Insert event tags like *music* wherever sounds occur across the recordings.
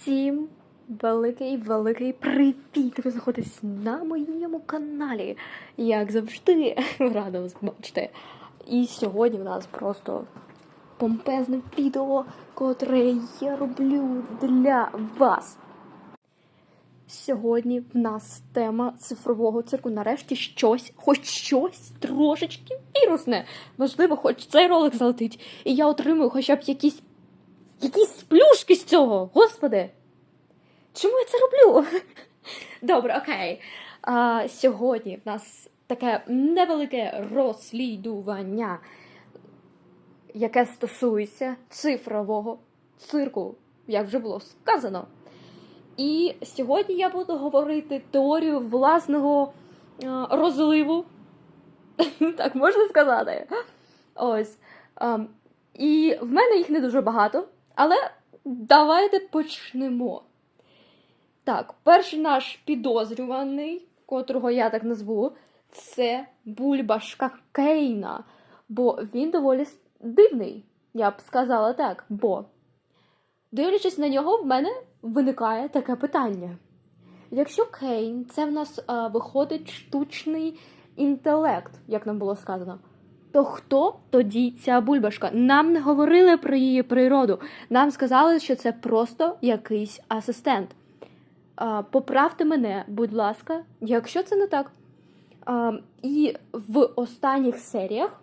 Всім великий великий привіт! Ви знаходитесь на моєму каналі. Як завжди, *laughs* рада вас бачити. І сьогодні в нас просто помпезне відео, котре я роблю для вас. Сьогодні в нас тема цифрового цирку. Нарешті щось, хоч щось трошечки вірусне. Можливо, хоч цей ролик залетить, і я отримую хоча б якісь якісь плюшки з цього, господи. Чому я це роблю? *laughs* Добре, окей. А, сьогодні в нас таке невелике розслідування, яке стосується цифрового цирку, як вже було сказано. І сьогодні я буду говорити теорію власного розливу. *laughs* Так можна сказати. Ось. І в мене їх не дуже багато, але давайте почнемо. Так, перший наш підозрюваний, котрого я так назву, це бульбашка Кейна. Бо він доволі дивний, я б сказала так. Бо, дивлячись на нього, в мене виникає таке питання. Якщо Кейн це в нас а, виходить штучний інтелект, як нам було сказано, то хто тоді ця бульбашка? Нам не говорили про її природу. Нам сказали, що це просто якийсь асистент. Поправте мене, будь ласка, якщо це не так. І в останніх серіях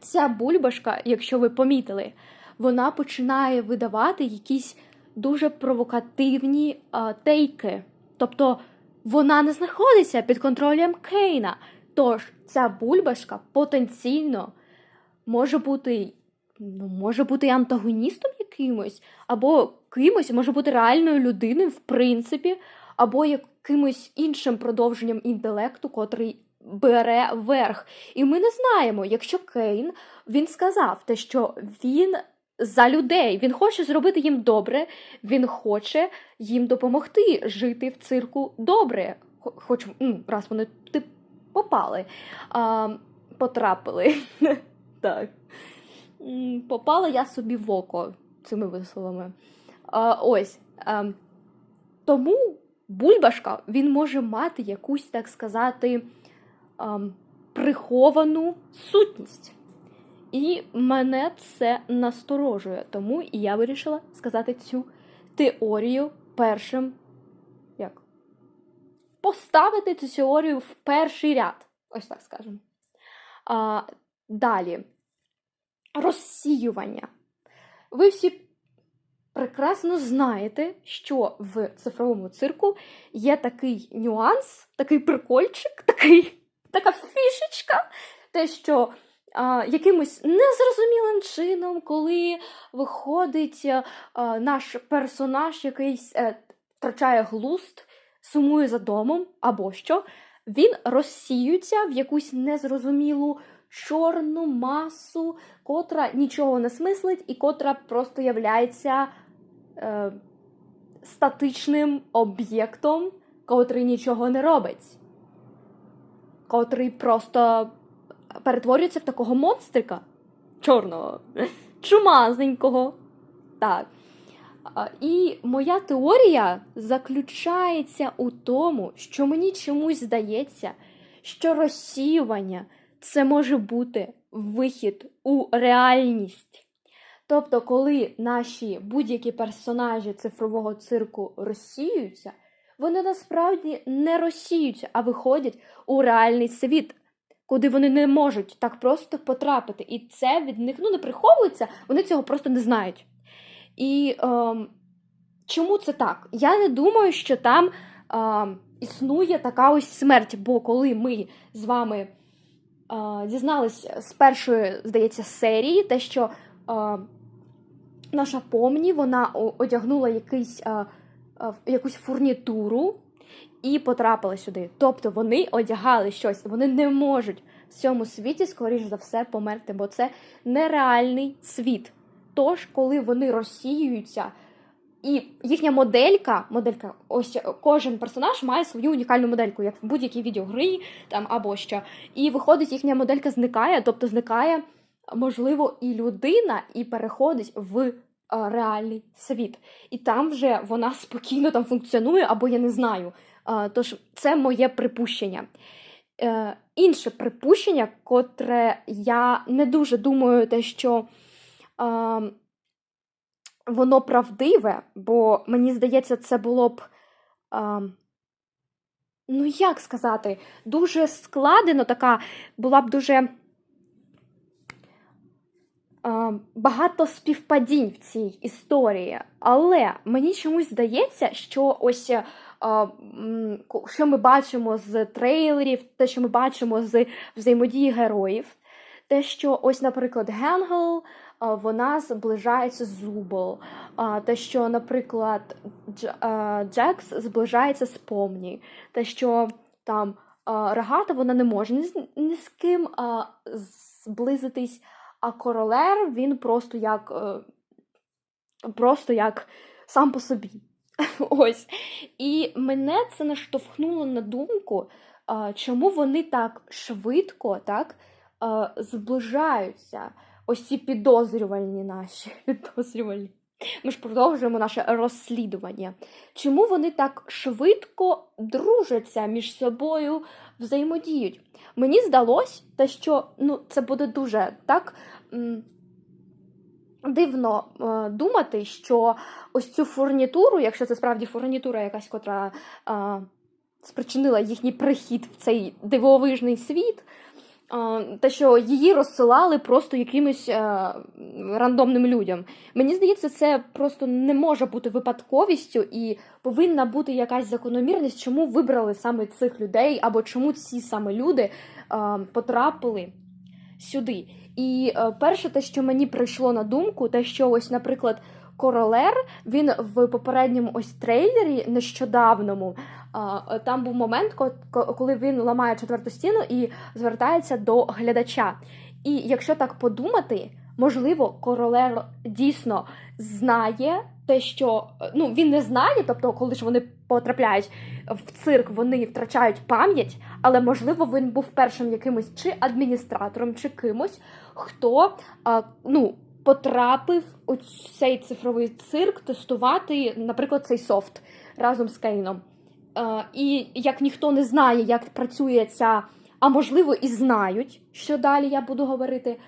ця бульбашка, якщо ви помітили, вона починає видавати якісь дуже провокативні тейки. Тобто вона не знаходиться під контролем Кейна. Тож ця бульбашка потенційно може бути, ну, може бути антагоністом якимось, або кимось, може бути реальною людиною, в принципі, або якимось іншим продовженням інтелекту, котрий бере верх. І ми не знаємо, якщо Кейн він сказав те, що він за людей, він хоче зробити їм добре, він хоче їм допомогти жити в цирку добре. Хоч раз вони попали, а, потрапили. *laughs* так. Попала я собі в око цими висловами. А, ось. А, тому бульбашка він може мати якусь, так сказати, ам, приховану сутність. І мене це насторожує. Тому я вирішила сказати цю теорію першим. Поставити цю теорію в перший ряд. Ось так скажемо. А, далі. Розсіювання. Ви всі прекрасно знаєте, що в цифровому цирку є такий нюанс, такий прикольчик, *laughs* такий, така фішечка, те, що а, якимось незрозумілим чином, коли виходить а, наш персонаж, якийсь е, втрачає глуст, сумує за домом або що, він розсіюється в якусь незрозумілу чорну масу, котра нічого не смислить і котра просто являється е, статичним об'єктом, котрий нічого не робить, котрий просто перетворюється в такого монстрика чорного, *laughs* чумазненького. Так. І моя теорія заключається у тому, що мені чомусь здається, що розсіювання це може бути вихід у реальність. Тобто, коли наші будь-які персонажі цифрового цирку розсіюються, вони насправді не розсіюються, а виходять у реальний світ, куди вони не можуть так просто потрапити. І це від них ну, не приховується, вони цього просто не знають. І ем, чому це так? Я не думаю, що там ем, існує така ось смерть, бо коли ми з вами е, дізнались з першої, здається, серії, те, що е, наша помні вона одягнула якийсь, е, е, якусь фурнітуру і потрапила сюди. Тобто вони одягали щось, вони не можуть в цьому світі, скоріш за все, померти, бо це нереальний світ. Тож, коли вони розсіюються, і їхня моделька, моделька, ось кожен персонаж має свою унікальну модельку, як в будь-якій відеогрі там або що. І виходить, їхня моделька зникає, тобто зникає, можливо, і людина, і переходить в е, реальний світ. І там вже вона спокійно там функціонує, або я не знаю. Е, Тож це моє припущення. Е, Інше припущення, котре я не дуже думаю, те, що е, воно правдиве, бо мені здається, це було б. Ну, як сказати, дуже складено така, була б дуже багато співпадінь в цій історії. Але мені чомусь здається, що ось е, що ми бачимо з трейлерів, те, що ми бачимо з взаємодії героїв, те, що ось, наприклад, Генгел, вона зближається з Зубол, те, що, наприклад, Джекс зближається з Помні, те, що там Рогата вона не може ні з, ні з ким зблизитись, а королер він просто як е, просто як сам по собі. *laughs* Ось. І мене це наштовхнуло на думку, чому вони так швидко так, зближаються. Ось ці підозрювальні наші *laughs* підозрювальні. Ми ж продовжуємо наше розслідування. Чому вони так швидко дружаться між собою, взаємодіють? Мені здалось, те, що ну, це буде дуже так м, дивно е, думати, що ось цю фурнітуру, якщо це справді фурнітура якась, котра е, спричинила їхній прихід в цей дивовижний світ. Те, що її розсилали просто якимось е, рандомним людям. Мені здається, це просто не може бути випадковістю і повинна бути якась закономірність, чому вибрали саме цих людей, або чому ці саме люди е, потрапили сюди. І е, перше, те, що мені прийшло на думку, те, що ось, наприклад, Королер, він в попередньому ось трейлері нещодавному. Е, Там був момент, ко- ко- коли він ламає четверту стіну і звертається до глядача. І якщо так подумати, можливо, королер дійсно знає те, що е, ну він не знає, тобто, коли ж вони потрапляють в цирк, вони втрачають пам'ять, але можливо він був першим якимось чи адміністратором, чи кимось, хто ну, потрапив у цей цифровий цирк тестувати, наприклад, цей софт разом з Кейном. Е, і як ніхто не знає, як працює ця, а можливо, і знають, що далі я буду говорити,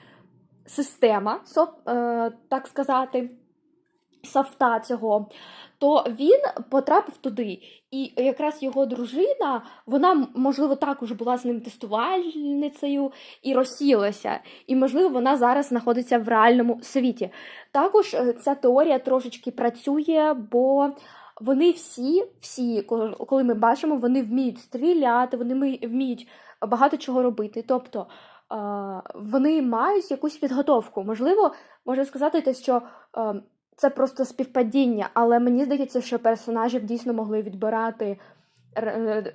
система, е, так сказати, софта цього, то він потрапив туди. І якраз його дружина, вона, можливо, також була з ним тестувальницею і розсіялася. І, можливо, вона зараз знаходиться в реальному світі. Також е, ця теорія трошечки працює, бо вони всі, всі, коли ми бачимо, вони вміють стріляти, вони вміють багато чого робити. Тобто е, вони мають якусь підготовку. Можливо, можна сказати, те, що е, це просто співпадіння, але мені здається, що персонажів дійсно могли відбирати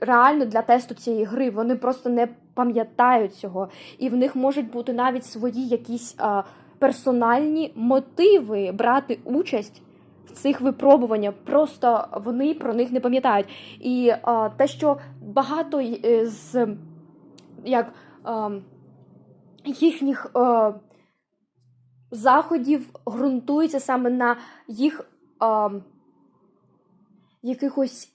реально для тесту цієї гри. Вони просто не пам'ятають цього, і в них можуть бути навіть свої якісь е, персональні мотиви брати участь. Цих випробуваннях просто вони про них не пам'ятають. І е, те, що багато е, з як е, їхніх е, заходів ґрунтується саме на їх е, якихось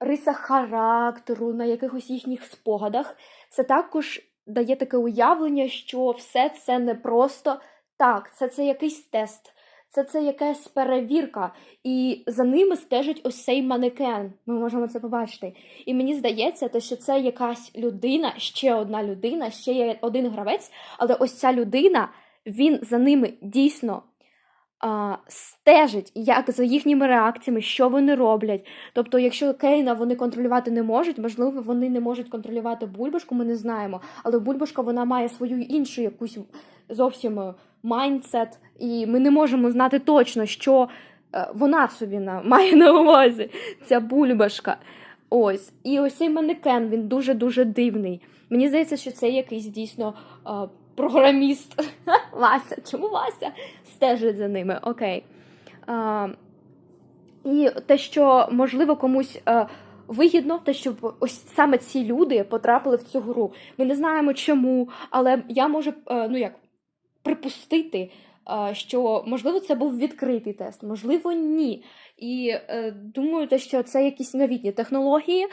рисах характеру, на якихось їхніх спогадах, це також дає таке уявлення, що все це не просто так, це, це якийсь тест. Це це якась перевірка, і за ними стежить ось цей манекен. Ми можемо це побачити. І мені здається, те, що це якась людина, ще одна людина, ще є один гравець, але ось ця людина, він за ними дійсно а, стежить, як за їхніми реакціями, що вони роблять. Тобто, якщо Кейна вони контролювати не можуть, можливо, вони не можуть контролювати бульбашку, ми не знаємо. Але бульбашка вона має свою іншу якусь зовсім е, майндсет, і ми не можемо знати точно, що е, вона собі на, має на увазі, ця бульбашка. Ось. І ось цей манекен, він дуже-дуже дивний. Мені здається, що це якийсь дійсно е, програміст. *laughs* Вася, чому Вася стежить за ними? Окей. Е, і те, що можливо комусь. Вигідно те, щоб ось саме ці люди потрапили в цю гру. Ми не знаємо чому, але я можу ну як припустити, що можливо це був відкритий тест, можливо, ні. І е, думаю, що це якісь новітні технології.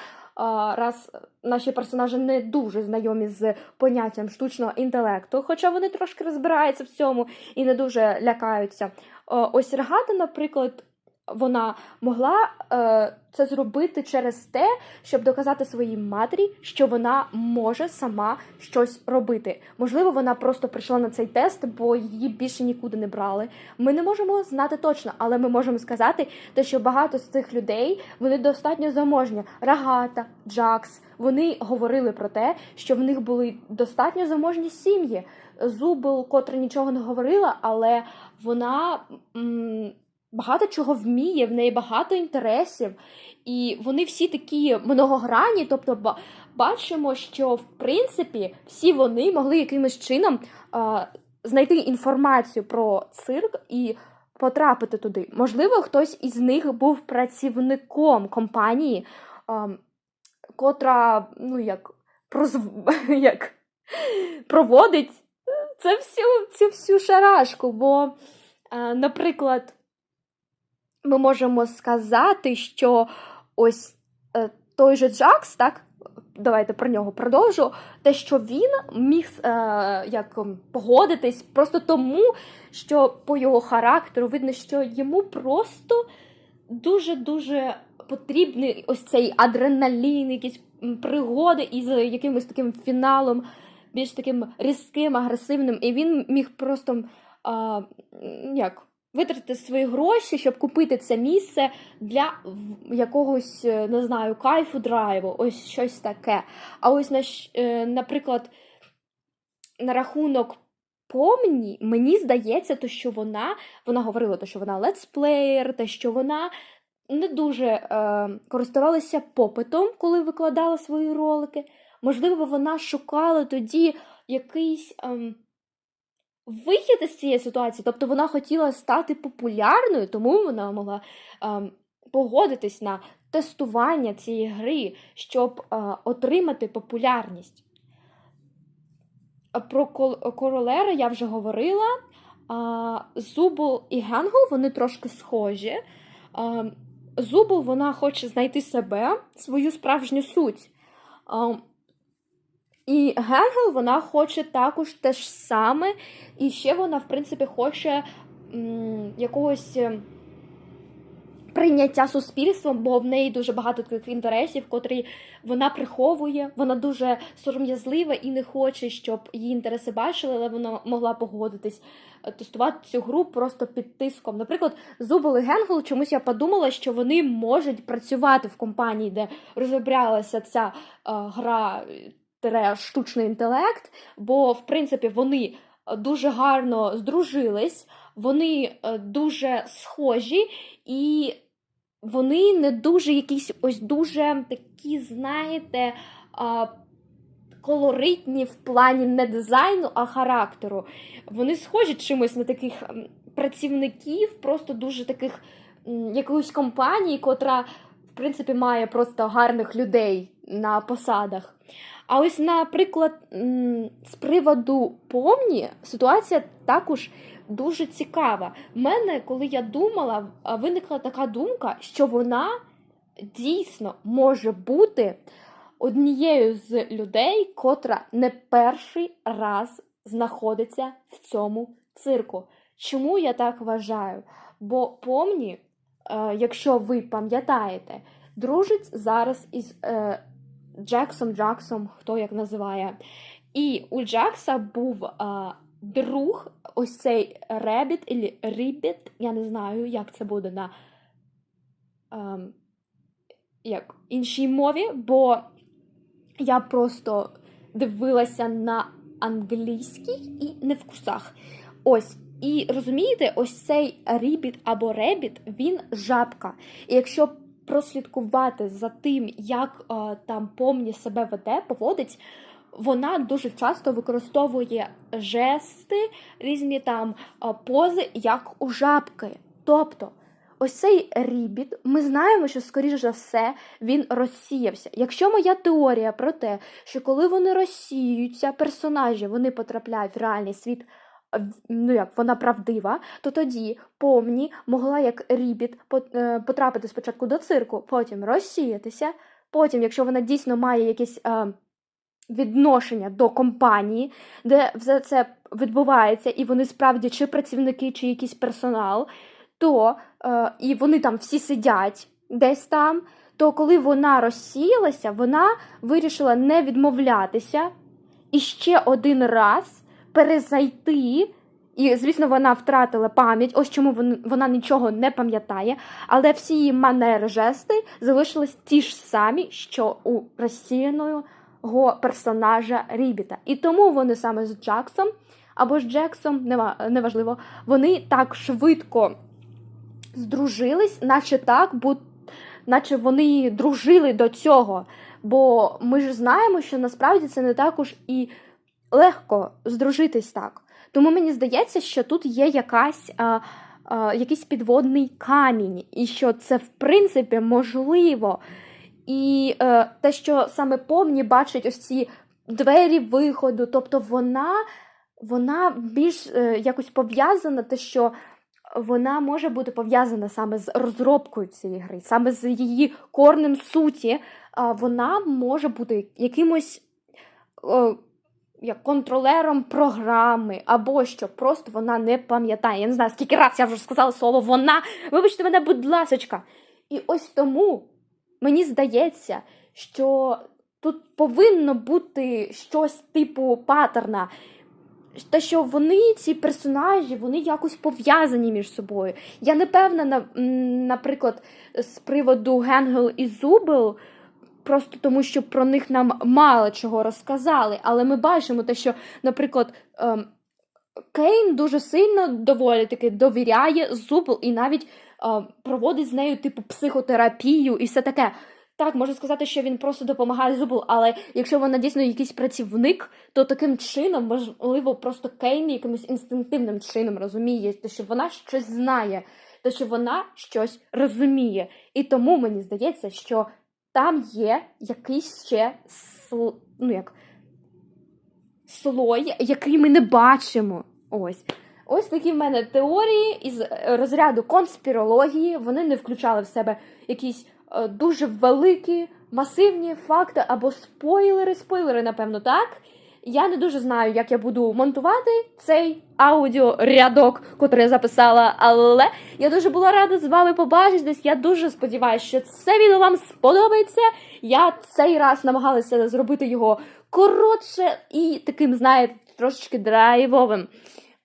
Раз наші персонажі не дуже знайомі з поняттям штучного інтелекту, хоча вони трошки розбираються в цьому і не дуже лякаються. Е, Ось Регата, наприклад, вона могла е, це зробити через те, щоб доказати своїй матері, що вона може сама щось робити. Можливо, вона просто прийшла на цей тест, бо її більше нікуди не брали. Ми не можемо знати точно, але ми можемо сказати, те, що багато з цих людей вони достатньо заможні. Рагата, Джакс. Вони говорили про те, що в них були достатньо заможні сім'ї. Зубил, котра нічого не говорила, але вона м, багато чого вміє, в неї багато інтересів, і вони всі такі многогранні. Тобто, бачимо, що в принципі всі вони могли якимось чином а, знайти інформацію про цирк і потрапити туди. Можливо, хтось із них був працівником компанії, а, котра, ну як, прозв... *laughs* як проводить це всю, цю всю шарашку. Бо, е, наприклад, ми можемо сказати, що ось е, той же Джакс, так? Давайте про нього продовжу. Те, що він міг е, як погодитись просто тому, що по його характеру видно, що йому просто дуже-дуже потрібний ось цей адреналін, якісь пригоди із якимось таким фіналом, більш таким різким, агресивним. І він міг просто а, як, витратити свої гроші, щоб купити це місце для якогось, е, не знаю, кайфу, драйву, ось щось таке. А ось, е, наприклад, на рахунок помні, мені здається, то, що вона, вона говорила, то, що вона летсплеєр, те, що вона не дуже е, користувалася попитом, коли викладала свої ролики. Можливо, вона шукала тоді якийсь ем, вихід із цієї ситуації. Тобто вона хотіла стати популярною, тому вона могла ем, погодитись на тестування цієї гри, щоб е, отримати популярність. Про кол- королера я вже говорила. А, Зубул і Генгул вони трошки схожі. А, Зубул вона хоче знайти себе, свою справжню суть. І Генгел вона хоче також те ж саме, і ще вона, в принципі, хоче м, якогось е, прийняття суспільством, бо в неї дуже багато таких інтересів, котрі вона приховує. Вона дуже сором'язлива і не хоче, щоб її інтереси бачили, але вона могла погодитись е, тестувати цю гру просто під тиском. Наприклад, Зубол і Генгл, чомусь я подумала, що вони можуть працювати в компанії, де розроблялася ця е, гра штучний інтелект, бо в принципі вони е, дуже гарно здружились, вони е, дуже схожі, і вони не дуже якісь ось дуже такі, знаєте, колоритні в плані не дизайну, а характеру. Вони схожі чимось на таких працівників, просто дуже таких якоїсь компанії, котра, принципі, має просто гарних людей на посадах. А ось, наприклад, з приводу помні, ситуація також дуже цікава. В мене, коли я думала, виникла така думка, що вона дійсно може бути однією з людей, котра не перший раз знаходиться в цьому цирку. Чому я так вважаю? Бо помні, якщо ви пам'ятаєте, дружить зараз із е, Джексом Джаксом, хто як називає. І у Джакса був е, друг, ось цей Ребіт, Рібіт, я не знаю, як це буде на ем, як, іншій мові, бо я просто дивилася на англійській і не в курсах. Ось. І розумієте, ось цей рібіт або ребіт, він жабка. І якщо прослідкувати за тим, як е, там помні себе веде, поводить, вона дуже часто використовує жести, різні там е, пози, як у жабки. Тобто, ось цей рібіт, ми знаємо, що, скоріш за все, він розсіявся. Якщо моя теорія про те, що коли вони розсіюються, персонажі вони потрапляють в реальний світ ну як вона правдива, то тоді помні могла як рібіт е, потрапити спочатку до цирку, потім розсіятися. Потім, якщо вона дійсно має якесь е, відношення до компанії, де все це відбувається, і вони справді чи працівники, чи якийсь персонал, то е, і вони там всі сидять десь там. То коли вона розсіялася, вона вирішила не відмовлятися і ще один раз перезайти. І, звісно, вона втратила пам'ять, ось чому вона нічого не пам'ятає, але всі її манери, жести залишились ті ж самі, що у розсіяного персонажа Рібіта. І тому вони саме з Джаксом або з Джексом, неважливо, вони так швидко здружились, наче так, наче вони дружили до цього. Бо ми ж знаємо, що насправді це не також і легко здружитись так. Тому мені здається, що тут є якась, а, якийсь підводний камінь, і що це в принципі можливо. І е, те, що саме помні бачить ось ці двері виходу, тобто вона, вона більш е, якось пов'язана, те, що вона може бути пов'язана саме з розробкою цієї гри, саме з її корнем суті, а вона може бути якимось е, як контролером програми, або що просто вона не пам'ятає. Я не знаю, скільки раз я вже сказала слово вона. Вибачте мене, будь ласочка. І ось тому мені здається, що тут повинно бути щось типу паттерна. Те, що вони, ці персонажі, вони якось пов'язані між собою. Я не певна, наприклад, з приводу Генгел і Зубел, просто тому що про них нам мало чого розказали. Але ми бачимо те, що, наприклад, ем, Кейн дуже сильно доволі таки довіряє Зубел і навіть ем, проводить з нею типу психотерапію і все таке. Так, можна сказати, що він просто допомагає Зубл, але якщо вона дійсно якийсь працівник, то таким чином, можливо, просто Кейн якимось інстинктивним чином розуміє, те, що вона щось знає, те, що вона щось розуміє. І тому мені здається, що там є якийсь ще сл... ну, як... слой, який ми не бачимо. Ось. Ось такі в мене теорії із е, розряду конспірології. Вони не включали в себе якісь е, дуже великі, масивні факти або спойлери. Спойлери, напевно, так. Я не дуже знаю, як я буду монтувати цей аудіорядок, котрий я записала, але я дуже була рада з вами побачитись. Я дуже сподіваюся, що це відео вам сподобається. Я цей раз намагалася зробити його коротше і таким, знаєте, трошечки драйвовим.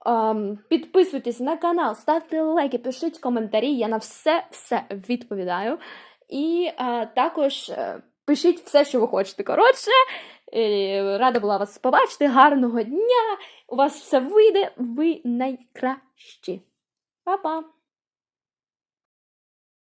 Ем, підписуйтесь на канал, ставте лайки, пишіть коментарі. Я на все все відповідаю. І е, також е, пишіть все, що ви хочете. Коротше, рада була вас побачити. Гарного дня! У вас все вийде, ви найкращі. Па-па!